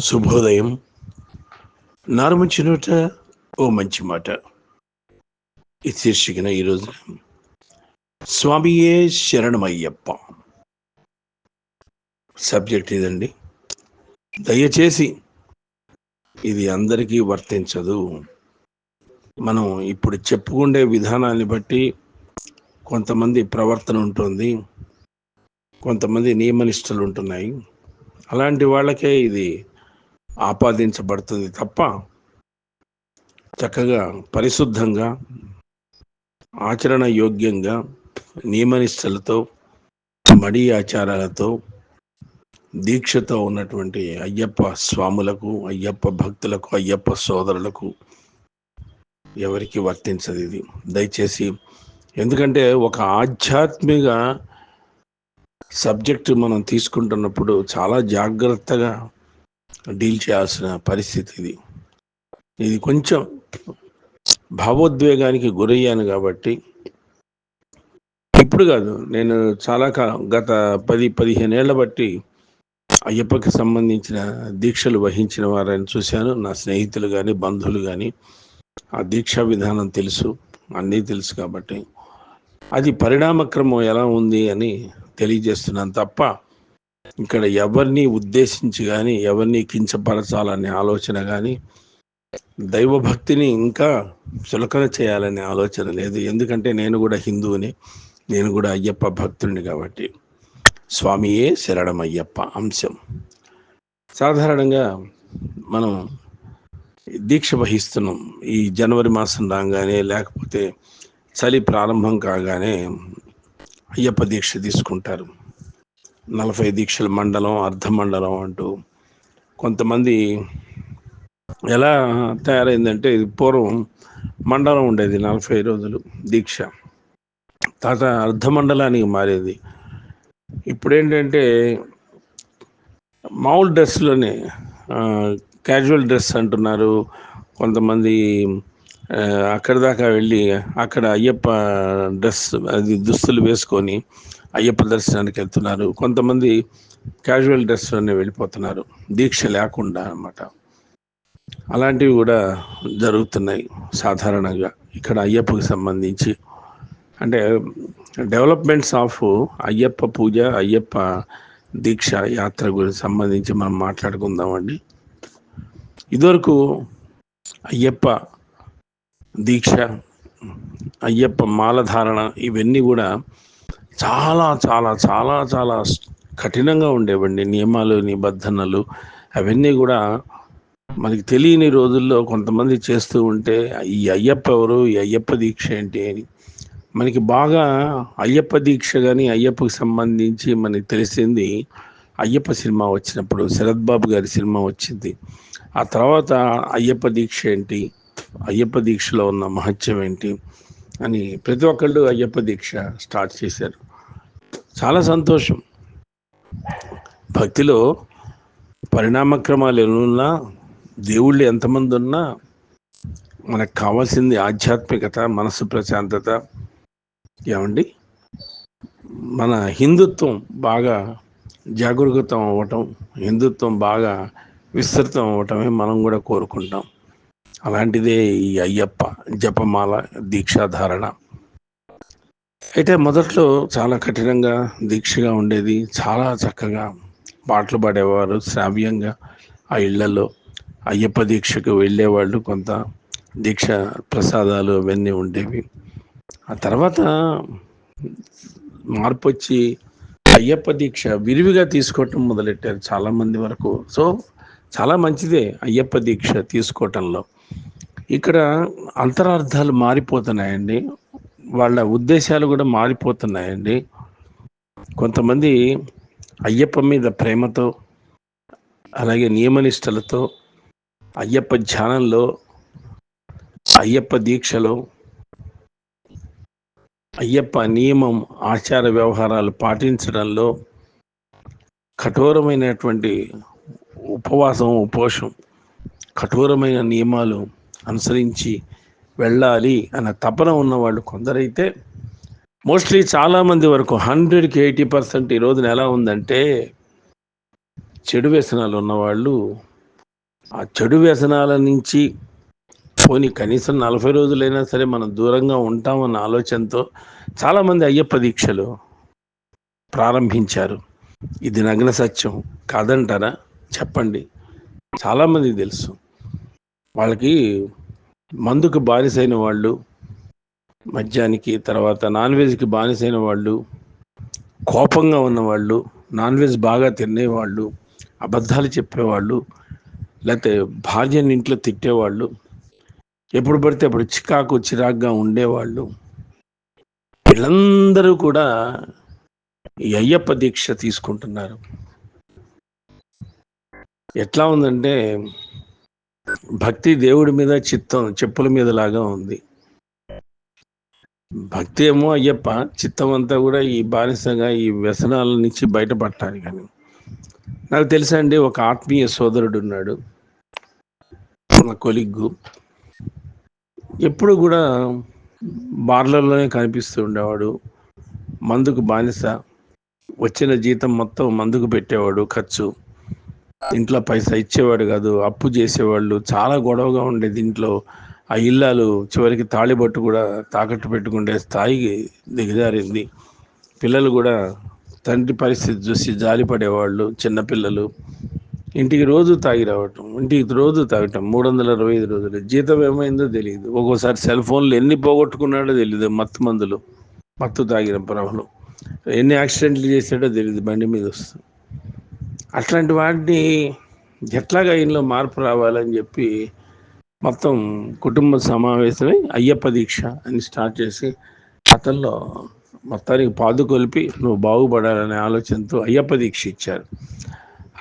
శుభోదయం. నారుమంచినోట ఓ మంచి మాట. ఈ శీర్షికన ఈరోజు స్వామియే శరణమయ్యప్ప. సబ్జెక్ట్ ఇదండి. దయచేసి ఇది అందరికీ వర్తించదు. మనం ఇప్పుడు చెప్పుకుండే విధానాన్ని బట్టి కొంతమంది ప్రవర్తన ఉంటుంది. కొంతమంది నియమనిష్టలు ఉంటున్నాయి. అలాంటి వాళ్ళకే ఇది ఆపాదించబడుతుంది తప్ప చక్కగా పరిశుద్ధంగా ఆచరణ యోగ్యంగా నియమనిష్టలతో మడి ఆచారాలతో దీక్షతో ఉన్నటువంటి అయ్యప్ప స్వాములకు అయ్యప్ప భక్తులకు అయ్యప్ప సోదరులకు ఎవరికి వర్తించదు ఇది. దయచేసి ఎందుకంటే ఒక ఆధ్యాత్మిక సబ్జెక్టు మనం తీసుకుంటున్నప్పుడు చాలా జాగ్రత్తగా డీల్ చేయాల్సిన పరిస్థితి ఇది. ఇది కొంచెం భావోద్వేగానికి గురయ్యాను కాబట్టి ఇప్పుడు కాదు నేను చాలా కాలం గత పది పదిహేను ఏళ్ళ బట్టి అయ్యప్పకి సంబంధించిన దీక్షలు వహించిన వారని చూశాను. నా స్నేహితులు కానీ బంధువులు కానీ ఆ దీక్షా విధానం తెలుసు అన్నీ తెలుసు కాబట్టి. అది పరిణామక్రమం ఎలా ఉంది అని తెలియజేస్తున్నాను తప్ప ఇక్కడ ఎవరిని ఉద్దేశించి కానీ ఎవరిని కించపరచాలనే ఆలోచన కానీ దైవభక్తిని ఇంకా చులకన చేయాలనే ఆలోచన లేదు. ఎందుకంటే నేను కూడా హిందువుని నేను కూడా అయ్యప్ప భక్తుడిని కాబట్టి. స్వామియే శరణం అయ్యప్ప అంశం. సాధారణంగా మనం దీక్ష వహిస్తున్నాం. ఈ జనవరి మాసం రాగానే లేకపోతే చలి ప్రారంభం కాగానే అయ్యప్ప దీక్ష తీసుకుంటారు. నలభై దీక్షల మండలం అర్ధ మండలం అంటూ కొంతమంది ఎలా తయారైందంటే ఇది పూర్వం మండలం ఉండేది నలభై రోజులు దీక్ష. తర్వాత అర్ధ మండలానికి మారేది. ఇప్పుడేంటంటే మామూలు డ్రెస్లోనే క్యాజువల్ డ్రెస్ అంటున్నారు. కొంతమంది అక్కడి దాకా వెళ్ళి అక్కడ అయ్యప్ప డ్రెస్ అది దుస్తులు వేసుకొని అయ్యప్ప దర్శనానికి వెళ్తున్నారు. కొంతమంది క్యాజువల్ డ్రెస్లోనే వెళ్ళిపోతున్నారు. దీక్ష లేకుండా అన్నమాట. అలాంటివి కూడా జరుగుతున్నాయి సాధారణంగా. ఇక్కడ అయ్యప్పకి సంబంధించి. అంటే డెవలప్మెంట్స్ ఆఫ్ అయ్యప్ప పూజ అయ్యప్ప దీక్ష యాత్ర గురించి సంబంధించి మనం మాట్లాడుకుందామండి. ఇదివరకు అయ్యప్ప దీక్ష అయ్యప్ప మాలధారణ ఇవన్నీ కూడా చాలా చాలా చాలా చాలా కఠినంగా ఉండేవండి. నియమాలు నిబంధనలు అవన్నీ కూడా మనకి తెలియని రోజుల్లో కొంతమంది చేస్తూ ఉంటే ఈ అయ్యప్ప ఎవరు ఈ అయ్యప్ప దీక్ష ఏంటి అని. మనకి బాగా అయ్యప్ప దీక్ష కానీ అయ్యప్పకి సంబంధించి మనకి తెలిసింది అయ్యప్ప సినిమా వచ్చినప్పుడు శరత్ బాబు గారి సినిమా వచ్చింది. ఆ తర్వాత అయ్యప్ప దీక్ష ఏంటి అయ్యప్ప దీక్షలో ఉన్న మహత్యం ఏంటి అని ప్రతి ఒక్కళ్ళు అయ్యప్ప దీక్ష స్టార్ట్ చేశారు. చాలా సంతోషం. భక్తిలో పరిణామక్రమాలు ఎన్నున్నా దేవుళ్ళు ఎంతమంది ఉన్నా మనకు కావాల్సింది ఆధ్యాత్మికత మనసు ప్రశాంతత. ఏమండి? మన హిందుత్వం బాగా జాగరూకతం అవ్వటం హిందుత్వం బాగా విస్తృతం అవ్వటమే మనం కూడా కోరుకుంటాం అలాంటిదే ఈ అయ్యప్ప జపమాల దీక్షాధారణ. అయితే మొదట్లో చాలా కఠినంగా దీక్షగా ఉండేది. చాలా చక్కగా పాటలు పాడేవారు. శ్రావ్యంగా ఆ ఇళ్ళలో అయ్యప్ప దీక్షకు వెళ్ళేవాళ్ళు. కొంత దీక్ష ప్రసాదాలు అవన్నీ ఉండేవి. ఆ తర్వాత మార్పు వచ్చి అయ్యప్ప దీక్ష విరివిగా తీసుకోవటం మొదలెట్టారు చాలామంది వరకు. సో చాలా మంచిదే అయ్యప్ప దీక్ష తీసుకోవటంలో. ఇక్కడ అంతరార్థాలు మారిపోతున్నాయండి. వాళ్ళ ఉద్దేశాలు కూడా మారిపోతున్నాయండి. కొంతమంది అయ్యప్ప మీద ప్రేమతో అలాగే నియమనిష్టలతో అయ్యప్ప ధ్యానంలో అయ్యప్ప దీక్షలో అయ్యప్ప నియమం ఆచార వ్యవహారాలు పాటించడంలో కఠోరమైనటువంటి ఉపవాసం ఉపోషం కఠోరమైన నియమాలు అనుసరించి వెళ్ళాలి అన్న తపన ఉన్న వాళ్ళు కొందరైతే మోస్ట్లీ చాలామంది వరకు హండ్రెడ్కి ఎయిటీ పర్సెంట్ ఈ రోజున ఎలా ఉందంటే చెడు వ్యసనాలు ఉన్నవాళ్ళు ఆ చెడు వ్యసనాల నుంచి పోనీ కనీసం నలభై రోజులైనా సరే మనం దూరంగా ఉంటామన్న ఆలోచనతో చాలామంది అయ్యప్ప దీక్షలు ప్రారంభించారు. ఇది నగ్న సత్యం కాదంటారా? చెప్పండి. చాలామంది తెలుసు. వాళ్ళకి మందుకు బానిసైన వాళ్ళు మద్యానికి తర్వాత నాన్ వెజ్కి బానిసైన వాళ్ళు కోపంగా ఉన్నవాళ్ళు నాన్ వెజ్ బాగా తినేవాళ్ళు అబద్ధాలు చెప్పేవాళ్ళు లేకపోతే భార్యని ఇంట్లో తిట్టేవాళ్ళు ఎప్పుడు పడితే అప్పుడు చికాకు చిరాగ్గా ఉండేవాళ్ళు. వీళ్ళందరూ కూడా ఈ అయ్యప్ప దీక్ష తీసుకుంటున్నారు. ఎట్లా ఉందంటే భక్తి దేవుడి మీద చిత్తం చెప్పుల మీద లాగా ఉంది. భక్తి ఏమో అయ్యప్ప చిత్తం అంతా కూడా ఈ బానిసగా ఈ వ్యసనాల నుంచి బయటపడటానికి కానీ. నాకు తెలుసా అండి ఒక ఆత్మీయ సోదరుడు ఉన్నాడు. నా కొలిగ్గు. ఎప్పుడు కూడా బార్లలోనే కనిపిస్తూ ఉండేవాడు. మందుకు బానిస. వచ్చిన జీతం మొత్తం మందుకు పెట్టేవాడు ఖర్చు. ఇంట్లో పైసా ఇచ్చేవాడు కాదు అప్పు చేసేవాళ్ళు చాలా గొడవగా ఉండేది ఇంట్లో ఆ ఇల్లాలు చివరికి తాళిబట్టు కూడా తాకట్టు పెట్టుకుంటే స్థాయికి దిగజారింది. పిల్లలు కూడా తండ్రి పరిస్థితి చూసి జాలిపడేవాళ్ళు చిన్నపిల్లలు ఇంటికి రోజు తాగి రావటం ఇంటికి రోజు తాగటం మూడు వందల అరవై ఐదు రోజులు. జీతం ఏమైందో తెలియదు. ఒక్కోసారి సెల్ ఫోన్లు ఎన్ని పోగొట్టుకున్నాడో తెలియదు మత్తు మందులు మత్తు తాగిన ప్రభలు ఎన్ని యాక్సిడెంట్లు చేసాడో తెలియదు బండి మీద వస్తుంది. అట్లాంటి వాటిని ఎట్లాగా ఇంట్లో మార్పు రావాలని చెప్పి మొత్తం కుటుంబ సమావేశమై అయ్యప్ప దీక్ష అని స్టార్ట్ చేసి అతల్లో మొత్తానికి పాదుకొలిపి నువ్వు బాగుపడాలనే ఆలోచనతో అయ్యప్ప దీక్ష ఇచ్చారు.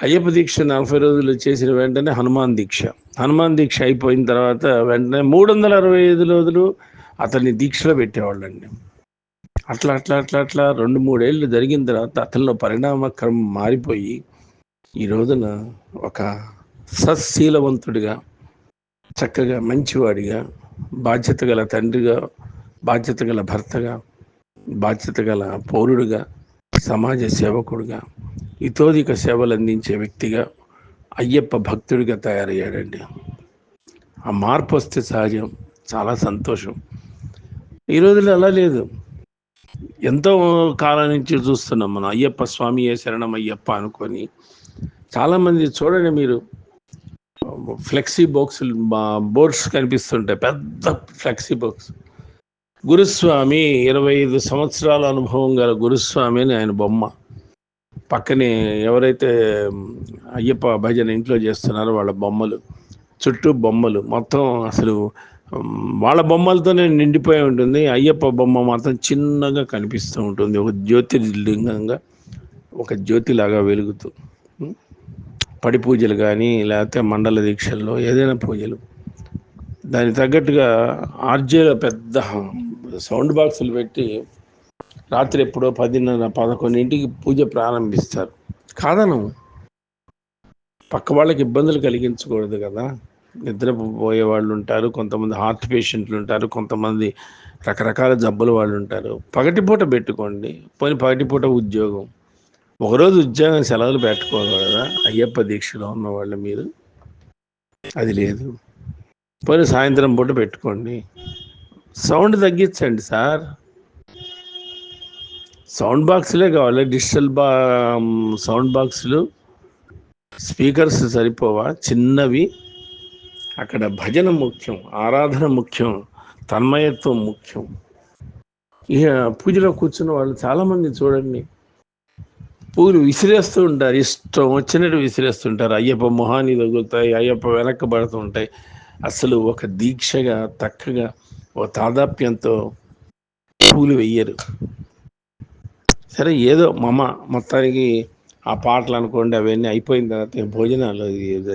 అయ్యప్ప దీక్ష నలభై రోజులు చేసిన వెంటనే హనుమాన్ దీక్ష. హనుమాన్ దీక్ష అయిపోయిన తర్వాత వెంటనే మూడు వందల అరవై ఐదు రోజులు అతన్ని దీక్షలో పెట్టేవాళ్ళండి. అట్లా అట్లా అట్లా అట్లా రెండు మూడేళ్ళు జరిగిన తర్వాత అతనిలో పరిణామక్రమం మారిపోయి ఈ రోజున ఒక సశీలవంతుడిగా చక్కగా మంచివాడిగా బాధ్యత గల తండ్రిగా బాధ్యత గల భర్తగా బాధ్యత గల పౌరుడిగా సమాజ సేవకుడిగా ఇతోధిక సేవలు అందించే వ్యక్తిగా అయ్యప్ప భక్తుడిగా తయారయ్యాడండి. ఆ మార్పు వస్తే సహజం చాలా సంతోషం. ఈ రోజుల్లో అలా లేదు. ఎంతో కాలం నుంచి చూస్తున్నాం మనం అయ్యప్ప స్వామి శరణం అయ్యప్ప అనుకొని చాలామంది చూడండి మీరు. ఫ్లెక్సీ బాక్సులు బోర్డ్స్ కనిపిస్తుంటాయి పెద్ద ఫ్లెక్సీ బాక్స్. గురుస్వామి ఇరవై ఐదు సంవత్సరాల అనుభవం గల గురుస్వామి అని ఆయన బొమ్మ. పక్కనే ఎవరైతే అయ్యప్ప భజన ఇంట్లో చేస్తున్నారో వాళ్ళ బొమ్మలు. చుట్టూ బొమ్మలు. మొత్తం అసలు వాళ్ళ బొమ్మలతోనే నిండిపోయి ఉంటుంది. అయ్యప్ప బొమ్మ మాత్రం చిన్నగా కనిపిస్తూ ఉంటుంది. ఒక జ్యోతిర్లింగంగా ఒక జ్యోతిలాగా వెలుగుతూ. పడి పూజలు కానీ లేకపోతే మండల దీక్షల్లో ఏదైనా పూజలు. దానికి తగ్గట్టుగా ఆర్జేలో పెద్ద సౌండ్ బాక్సులు పెట్టి రాత్రి ఎప్పుడో పదిన్నర పదకొండింటికి పూజ ప్రారంభిస్తారు. కాదను. పక్క వాళ్ళకి ఇబ్బందులు కలిగించకూడదు కదా. నిద్రపోయే వాళ్ళు ఉంటారు కొంతమంది హార్ట్ పేషెంట్లు ఉంటారు కొంతమంది రకరకాల జబ్బులు వాళ్ళు ఉంటారు. పగటిపూట పెట్టుకోండి. పోనీ పగటిపూట ఉద్యోగం. ఒకరోజు ఉద్యోగం సెలవులు పెట్టుకోవాలి కదా అయ్యప్ప దీక్షలో ఉన్న వాళ్ళు మీరు? అది లేదు. పోనీ సాయంత్రం పూట పెట్టుకోండి. సౌండ్ తగ్గించండి సార్. సౌండ్ బాక్స్లే కావాలి. డిజిటల్ బా సౌండ్ బాక్సులు స్పీకర్స్ సరిపోవా? చిన్నవి. అక్కడ భజన ముఖ్యం ఆరాధన ముఖ్యం తన్మయత్వం ముఖ్యం. ఇక పూజలో కూర్చున్న వాళ్ళు చాలామంది చూడండి. పూలు విసిరేస్తూ ఉంటారు. ఇష్టం వచ్చినట్టు విసిరేస్తుంటారు. అయ్యప్ప మొహాన్ని తగులుతాయి అయ్యప్ప వెనక్కబడుతూ ఉంటాయి. అసలు ఒక దీక్షగా తక్కగా ఒక తాదాప్యంతో పూలు వెయ్యరు. సరే ఏదో మమ మొత్తానికి ఆ పాటలు అనుకోండి అవన్నీ అయిపోయిన తర్వాత భోజనాలు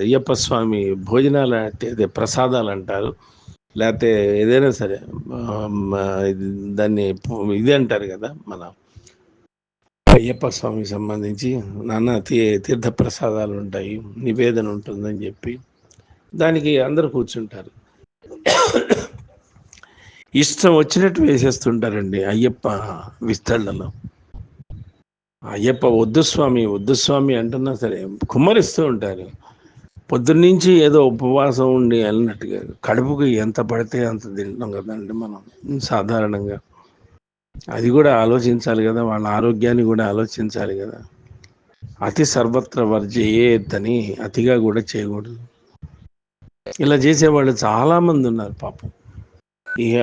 అయ్యప్ప స్వామి భోజనాలు అంటే అదే ప్రసాదాలు అంటారు. లేకపోతే ఏదైనా సరే దాన్ని ఇది అంటారు కదా మన అయ్యప్ప స్వామికి సంబంధించి నాన్న తీ తీర్థప్రసాదాలు ఉంటాయి నివేదన ఉంటుందని చెప్పి దానికి అందరూ కూర్చుంటారు. ఇష్టం వచ్చినట్టు వేసేస్తుంటారండి అయ్యప్ప విస్తళ్ళలో అయ్యప్ప వద్దు స్వామి వద్దు స్వామి అంటున్నా సరే కుమ్మరిస్తూ ఉంటారు. పొద్దున్నుంచి ఏదో ఉపవాసం ఉండి వెళ్ళినట్టుగా కడుపుకి ఎంత పడితే అంత తింటాం కదండి మనం సాధారణంగా. అది కూడా ఆలోచించాలి కదా వాళ్ళ ఆరోగ్యాన్ని కూడా ఆలోచించాలి కదా. అతి సర్వత్ర వర్జయేద్దని అతిగా కూడా చేయకూడదు. ఇలా చేసేవాళ్ళు చాలామంది ఉన్నారు పాపం. ఇక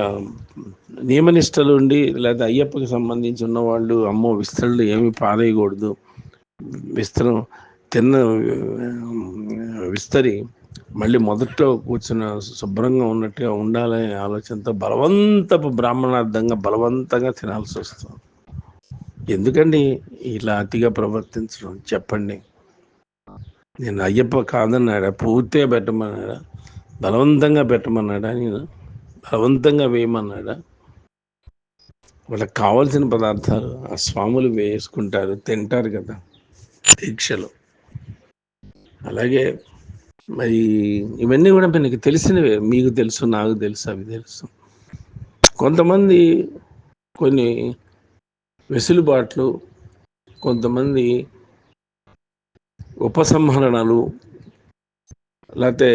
నియమనిష్టలు ఉండి లేదా అయ్యప్పకి సంబంధించి ఉన్నవాళ్ళు అమ్మో విస్తరణలు ఏమి పారేయకూడదు. విస్తరం తిన్న విస్తరి మళ్ళీ మొదట్లో కూర్చున్న శుభ్రంగా ఉన్నట్టుగా ఉండాలనే ఆలోచనతో బలవంతపు బ్రాహ్మణార్థంగా బలవంతంగా తినాల్సి వస్తుంది. ఎందుకండి ఇలా అతిగా ప్రవర్తించడం? చెప్పండి. నేను అయ్యప్ప కాదన్నాడా? పూర్తిగా పెట్టమన్నాడా? బలవంతంగా పెట్టమన్నాడా? నేను బలవంతంగా వేయమన్నాడా? వాళ్ళకి కావాల్సిన పదార్థాలు ఆ స్వాములు వేసుకుంటారు తింటారు కదా దీక్షలు. అలాగే మరి ఇవన్నీ కూడా మీకు తెలిసినవే. మీకు తెలుసు నాకు తెలుసు అవి తెలుసు. కొంతమంది కొన్ని వెసులుబాట్లు కొంతమంది ఉపసంహరణలు లేకపోతే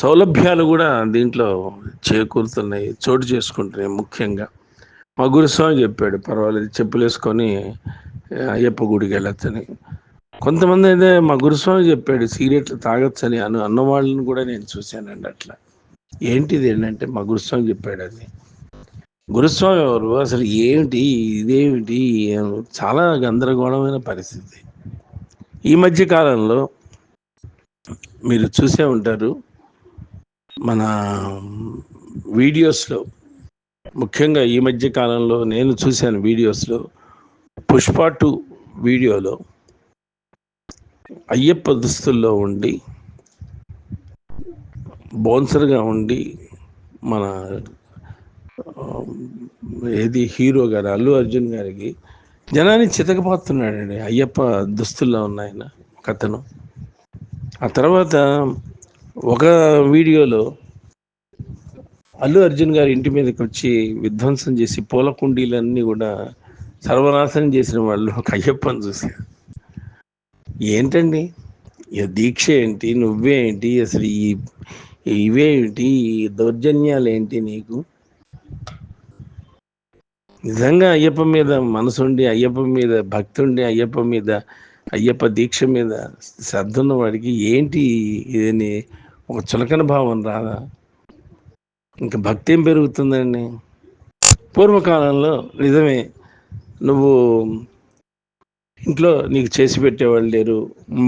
సౌలభ్యాలు కూడా దీంట్లో చేకూరుతున్నాయి చోటు చేసుకుంటున్నాయి ముఖ్యంగా. మా గురుస్వామి చెప్పాడు పర్వాలేదు చెప్పులేసుకొని అయ్యప్ప గుడికి వెళ్ళొచ్చని. కొంతమంది అయితే మా గురుస్వామి చెప్పాడు సిగరెట్లు తాగొచ్చని అను అన్న వాళ్ళని కూడా నేను చూశానండి అట్లా. ఏంటిది ఏంటంటే మా గురుస్వామి చెప్పాడు అది. గురుస్వామి ఎవరు? అసలు ఏమిటి? ఇదేమిటి? చాలా గందరగోళమైన పరిస్థితి. ఈ మధ్య కాలంలో మీరు చూసే ఉంటారు మన వీడియోస్లో ముఖ్యంగా ఈ మధ్య కాలంలో నేను చూశాను వీడియోస్లో పుష్ప టూ వీడియోలో అయ్యప్ప దుస్తుల్లో ఉండి బౌన్సర్గా ఉండి మన ఏది హీరో గారు అల్లు అర్జున్ గారికి జనాన్ని చితకపోతున్నాడండి అయ్యప్ప దుస్తుల్లో ఉన్నాయన కథను. ఆ తర్వాత ఒక వీడియోలో అల్లు అర్జున్ గారి ఇంటి మీదకి వచ్చి విధ్వంసం చేసి పూల కుండీలన్నీ కూడా సర్వనాశనం చేసిన వాళ్ళు ఒక అయ్యప్పని చూశారు. ఏంటండి? దీక్ష ఏంటి? నువ్వేంటి అసలు ఈ ఇవేంటి ఈ దౌర్జన్యాలు ఏంటి నీకు? నిజంగా అయ్యప్ప మీద మనసుండి అయ్యప్ప మీద భక్తి ఉండి అయ్యప్ప మీద అయ్యప్ప దీక్ష మీద శ్రద్ధ ఉన్న వాడికి ఏంటి ఇదని ఒక చులకన భావం రాదా? ఇంకా భక్తి ఏం పెరుగుతుందండి? పూర్వకాలంలో నిజమే నువ్వు ఇంట్లో నీకు చేసి పెట్టేవాళ్ళు లేరు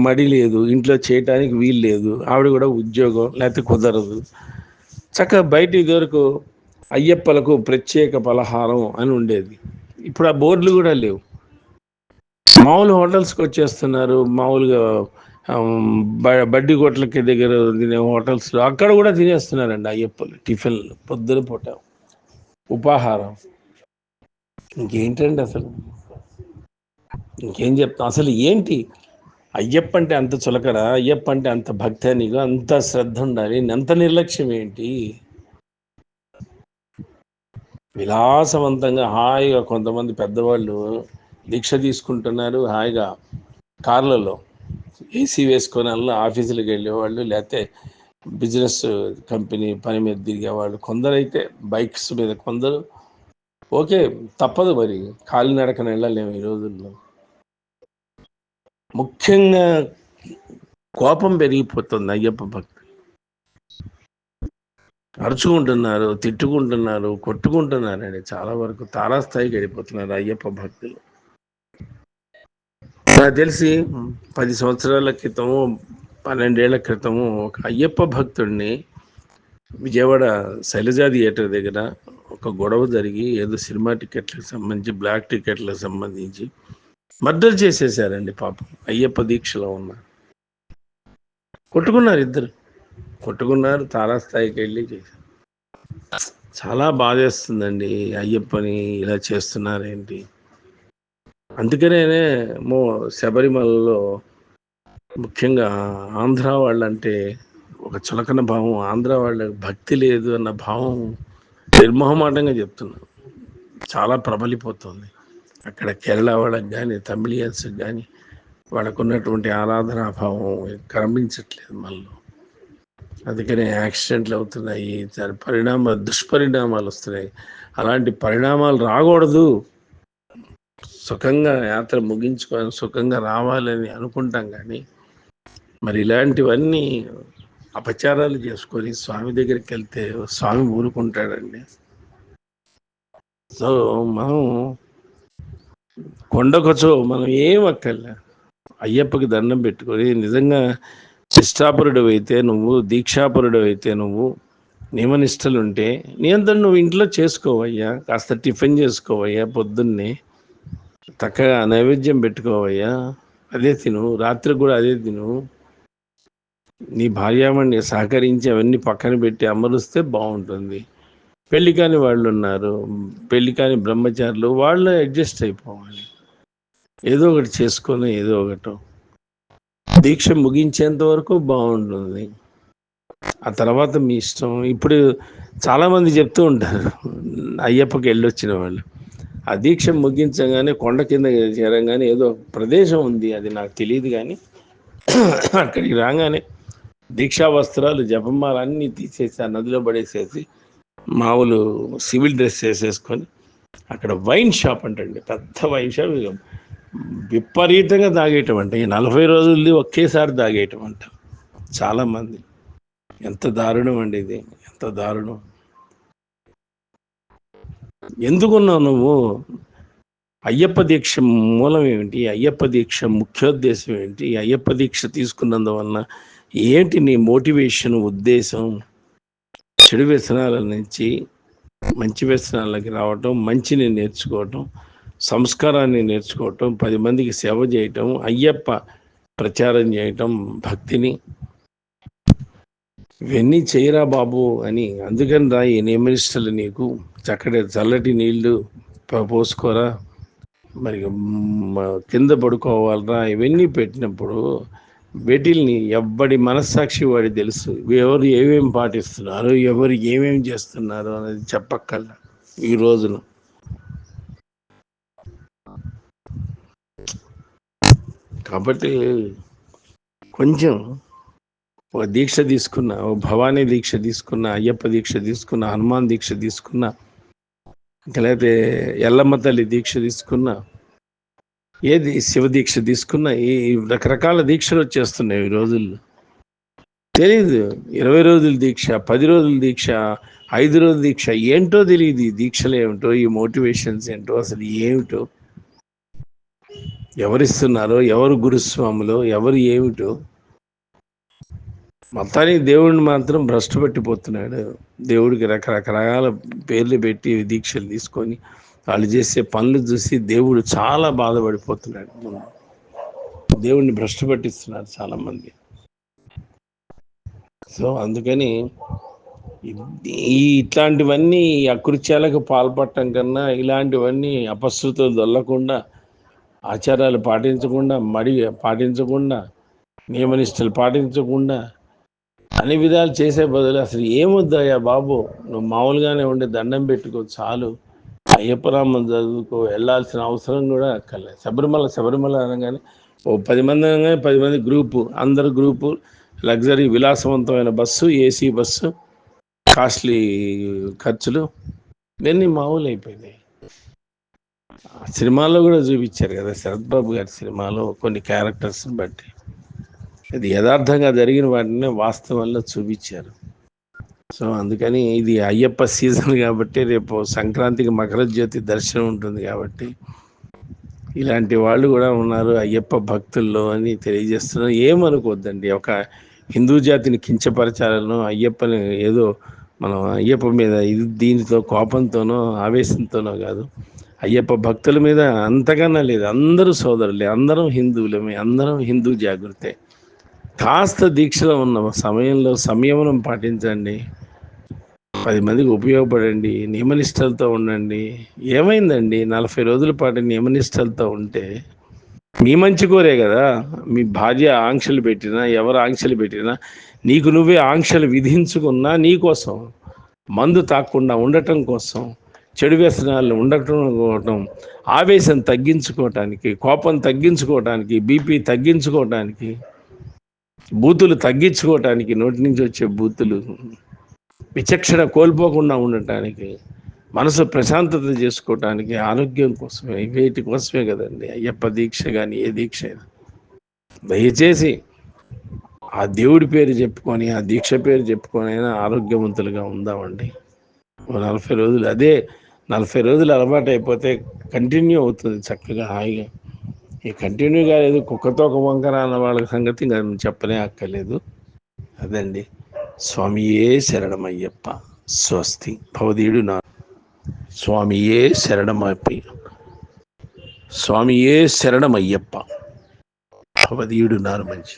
మడి లేదు ఇంట్లో చేయటానికి వీలు లేదు ఆవిడ కూడా ఉద్యోగం లేకపోతే కుదరదు. చక్కగా బయట ఇదివరకు అయ్యప్పలకు ప్రత్యేక పలహారం అని ఉండేది. ఇప్పుడు ఆ బోర్డులు కూడా లేవు. మామూలు హోటల్స్కి వచ్చేస్తున్నారు మామూలుగా బడ్డీ కొట్లకి దగ్గర తినే హోటల్స్లో అక్కడ కూడా తినేస్తున్నారండి అయ్యప్పలు టిఫిన్లు పొద్దున పూట. ఉపాహారం. ఇంకేంటండి అసలు? ఇంకేం చెప్తాం? అసలు ఏంటి? అయ్యప్ప అంటే అంత చులకడ? అయ్యప్ప అంటే అంత భక్తి నీకు అంత శ్రద్ధ ఉండాలి? అంత నిర్లక్ష్యం ఏంటి? విలాసవంతంగా హాయిగా కొంతమంది పెద్దవాళ్ళు దీక్ష తీసుకుంటున్నారు హాయిగా. కార్లలో ఏసీ వేసుకొని వాళ్ళు ఆఫీసులకు వెళ్ళేవాళ్ళు లేకపోతే బిజినెస్ కంపెనీ పని మీద తిరిగేవాళ్ళు కొందరైతే బైక్స్ మీద కొందరు. ఓకే తప్పదు మరి. కాలినడకన వెళ్ళలేము ఈ రోజుల్లో. ముఖ్యంగా కోపం పెరిగిపోతుంది అయ్యప్ప భక్తి. అరుచుకుంటున్నారు తిట్టుకుంటున్నారు కొట్టుకుంటున్నారండి. చాలా వరకు తారాస్థాయికి వెళ్ళిపోతున్నారు అయ్యప్ప భక్తులు. నాకు తెలిసి పది సంవత్సరాల క్రితము పన్నెండేళ్ళ క్రితము ఒక అయ్యప్ప భక్తుడిని విజయవాడ శైలజా థియేటర్ దగ్గర ఒక గొడవ జరిగి ఏదో సినిమా టికెట్లకు సంబంధించి బ్లాక్ టికెట్లకు సంబంధించి మర్డర్ చేసేసారండి పాపం. అయ్యప్ప దీక్షలో ఉన్న. కొట్టుకున్నారు ఇద్దరు. కొట్టుకున్నారు తారాస్థాయికి వెళ్ళి చేశారు. చాలా బాధేస్తుందండి అయ్యప్పని ఇలా చేస్తున్నారేంటి. అందుకనే మో శబరిమలలో ముఖ్యంగా ఆంధ్ర వాళ్ళంటే ఒక చులకన భావం ఆంధ్ర వాళ్ళకి భక్తి లేదు అన్న భావం నిర్మోహమాటంగా చెప్తున్నారు. చాలా ప్రబలిపోతుంది. అక్కడ కేరళ వాళ్ళకి కానీ తమిళియన్స్ కానీ వాళ్ళకు ఉన్నటువంటి ఆరాధనాభావం కనిపించట్లేదు మళ్ళీ అందుకనే యాక్సిడెంట్లు అవుతున్నాయి దాని పరిణామాలు దుష్పరిణామాలు వస్తున్నాయి. అలాంటి పరిణామాలు రాకూడదు. సుఖంగా యాత్ర ముగించుకొని సుఖంగా రావాలని అనుకుంటాం కానీ మరి ఇలాంటివన్నీ అపచారాలు చేసుకొని స్వామి దగ్గరికి వెళ్తే స్వామి ఊరుకుంటాడండి. సో మనం కొండకొచ్చో మనం ఏం అక్కర్లే. అయ్యప్పకి దండం పెట్టుకొని నిజంగా శిష్టాపరుడు అయితే నువ్వు దీక్షాపరుడు అయితే నువ్వు నియమనిష్టలు ఉంటే నియంత్రణ నువ్వు ఇంట్లో చేసుకోవయ్యా కాస్త టిఫిన్ చేసుకోవయ్యా పొద్దున్నే చక్కగా నైవేద్యం పెట్టుకోవయ్యా అదే తిను రాత్రి కూడా అదే తిను. నీ భార్యామణి సహకరించి అవన్నీ పక్కన పెట్టి అమరుస్తే బాగుంటుంది. పెళ్ళి కాని వాళ్ళు ఉన్నారు పెళ్ళి కాని బ్రహ్మచారులు వాళ్ళు అడ్జస్ట్ అయిపోవాలి. ఏదో ఒకటి చేసుకొని ఏదో ఒకటి. దీక్ష ముగించేంత వరకు బాగుంటుంది. ఆ తర్వాత మీ ఇష్టం. ఇప్పుడు చాలామంది చెప్తూ ఉంటారు అయ్యప్పకి వెళ్ళొచ్చిన వాళ్ళు. ఆ దీక్ష ముగించగానే కొండ కింద చేరంగానే ఏదో ప్రదేశం ఉంది అది నాకు తెలియదు కానీ అక్కడికి రాగానే దీక్షా వస్త్రాలు జపమాలు అన్నీ తీసేసి ఆ నదిలో పడేసేసి మామూలు సివిల్ డ్రెస్ వేసేసుకొని అక్కడ వైన్ షాప్ అంటండి పెద్ద వైన్ షాప్. విపరీతంగా తాగేయటం అంటే. ఈ నలభై రోజులది ఒకేసారి తాగేయటం అంట. చాలామంది ఎంత దారుణం అండి ఇది. ఎంత దారుణం. ఎందుకున్నావు నువ్వు? అయ్యప్ప దీక్ష మూలం ఏమిటి? అయ్యప్ప దీక్ష ముఖ్యోద్దేశం ఏంటి అయ్యప్ప దీక్ష తీసుకున్నందువలన ఏంటి నీ మోటివేషన్ ఉద్దేశం? చెడు వ్యసనాల నుంచి మంచి వ్యసనాలకి రావటం మంచిని నేర్చుకోవటం సంస్కారాన్ని నేర్చుకోవటం పది మందికి సేవ చేయటం అయ్యప్ప ప్రచారం చేయటం భక్తిని. ఇవన్నీ చేయరా బాబు అని అందుకని రా ఈ నియమనిష్టలు నీకు. చక్కటి చల్లటి నీళ్ళు పోసుకోరా. మరి కింద పడుకోవాలరా. ఇవన్నీ పెట్టినప్పుడు వీటిల్ని ఎవ్వడి మనస్సాక్షి వాడి తెలుసు. ఎవరు ఏమేమి పాటిస్తున్నారు ఎవరు ఏమేమి చేస్తున్నారు అనేది చెప్పక్కల్లా ఈ రోజున. కాబట్టి కొంచెం ఒక దీక్ష తీసుకున్న ఓ భవానీ దీక్ష తీసుకున్న అయ్యప్ప దీక్ష తీసుకున్న హనుమాన్ దీక్ష తీసుకున్న ఇంకా లేకపోతే ఎల్లమ్మ తల్లి దీక్ష తీసుకున్న ఏది శివ దీక్ష తీసుకున్న ఈ రకరకాల దీక్షలు వచ్చేస్తున్నాయి ఈ రోజుల్లో. తెలియదు ఇరవై రోజుల దీక్ష పది రోజుల దీక్ష ఐదు రోజుల దీక్ష ఏంటో తెలియదు ఈ దీక్షలు ఏమిటో ఈ మోటివేషన్స్ ఏంటో అసలు ఏమిటో. ఎవరిస్తున్నారో ఎవరు గురుస్వాములో ఎవరు ఏమిటో. మొత్తానికి దేవుడిని మాత్రం భ్రష్టు పెట్టిపోతున్నాడు. దేవుడికి రకరకాల పేర్లు పెట్టి దీక్షలు తీసుకొని వాళ్ళు చేసే పనులు చూసి దేవుడు చాలా బాధపడిపోతున్నాడు. దేవుడిని భ్రష్టు పట్టిస్తున్నారు చాలామంది. సో అందుకని ఈ ఇట్లాంటివన్నీ అకృత్యాలకు పాల్పడటం కన్నా ఇలాంటివన్నీ అపశృతులు దొల్లకుండా ఆచారాలు పాటించకుండా మడి పాటించకుండా నియమనిష్టలు పాటించకుండా అన్ని విధాలు చేసే బదులు అసలు ఏమొద్దయ్యా బాబు? నువ్వు మామూలుగానే ఉండి దండం పెట్టుకో చాలు. అయ్యప్పరామం చదువుకో వెళ్ళాల్సిన అవసరం కూడా అక్కర్లేదు శబరిమల శబరిమల అనగానే ఓ పది మంది అనగానే పది మంది గ్రూపు అందరు గ్రూపు లగ్జరీ విలాసవంతమైన బస్సు ఏసీ బస్సు కాస్ట్లీ ఖర్చులు ఇవన్నీ మామూలు అయిపోయినాయి. సినిమాల్లో కూడా చూపించారు కదా శరత్ బాబు గారి సినిమాలో కొన్ని క్యారెక్టర్స్ని బట్టి. ఇది యథార్థంగా జరిగిన వాటిని వాస్తవంలో చూపించారు. సో అందుకని ఇది అయ్యప్ప సీజన్ కాబట్టి రేపు సంక్రాంతికి మకర జ్యోతి దర్శనం ఉంటుంది కాబట్టి ఇలాంటి వాళ్ళు కూడా ఉన్నారు అయ్యప్ప భక్తుల్లో అని తెలియజేస్తున్నారు. ఏమనుకోవద్దండి? ఒక హిందూ జాతిని కించపరచాలను అయ్యప్పని ఏదో మనం అయ్యప్ప మీద ఇది దీనితో కోపంతోనో ఆవేశంతోనో కాదు. అయ్యప్ప భక్తుల మీద అంతకన్నా లేదు. అందరూ సోదరులే అందరం హిందువులమే అందరం హిందూ జాగృతే కాస్త దీక్షలో ఉన్న సమయంలో సంయమనం పాటించండి. పది మందికి ఉపయోగపడండి నియమనిష్టలతో ఉండండి. ఏమైందండి? నలభై రోజుల పాటు నియమనిష్టలతో ఉంటే మీ మంచి కోరే కదా. మీ భార్య ఆంక్షలు పెట్టినా ఎవరు ఆంక్షలు పెట్టినా నీకు నువ్వే ఆంక్షలు విధించుకున్నా నీకోసం మందు తాకుండా ఉండటం కోసం చెడు వ్యసనాలు ఉండటం ఆవేశం తగ్గించుకోవటానికి కోపం తగ్గించుకోవటానికి బీపీ తగ్గించుకోవటానికి బూతులు తగ్గించుకోవటానికి నోటి నుంచి వచ్చే బూతులు విచక్షణ కోల్పోకుండా ఉండటానికి మనసు ప్రశాంతత చేసుకోవటానికి ఆరోగ్యం కోసమే వీటి కోసమే కదండి అయ్యప్ప దీక్ష కానీ ఏ దీక్ష అయినా. దయచేసి ఆ దేవుడి పేరు చెప్పుకొని ఆ దీక్ష పేరు చెప్పుకొని అయినా ఆరోగ్యవంతులుగా ఉందామండి. నలభై రోజులు అదే నలభై రోజులు అలవాటు అయిపోతే కంటిన్యూ అవుతుంది చక్కగా హాయిగా. ఈ కంటిన్యూ కాలేదు కుక్కతో ఒక వంకర అన్న వాళ్ళ సంగతి ఇంకా చెప్పనే అక్కర్లేదు. అదండి. స్వామియే శరణమయ్యప్ప స్వస్తి భవదీయుడు నా స్వామియే శరణమప్పి స్వామియే శరణమయ్యప్ప భవదీయుడు నారు మంచి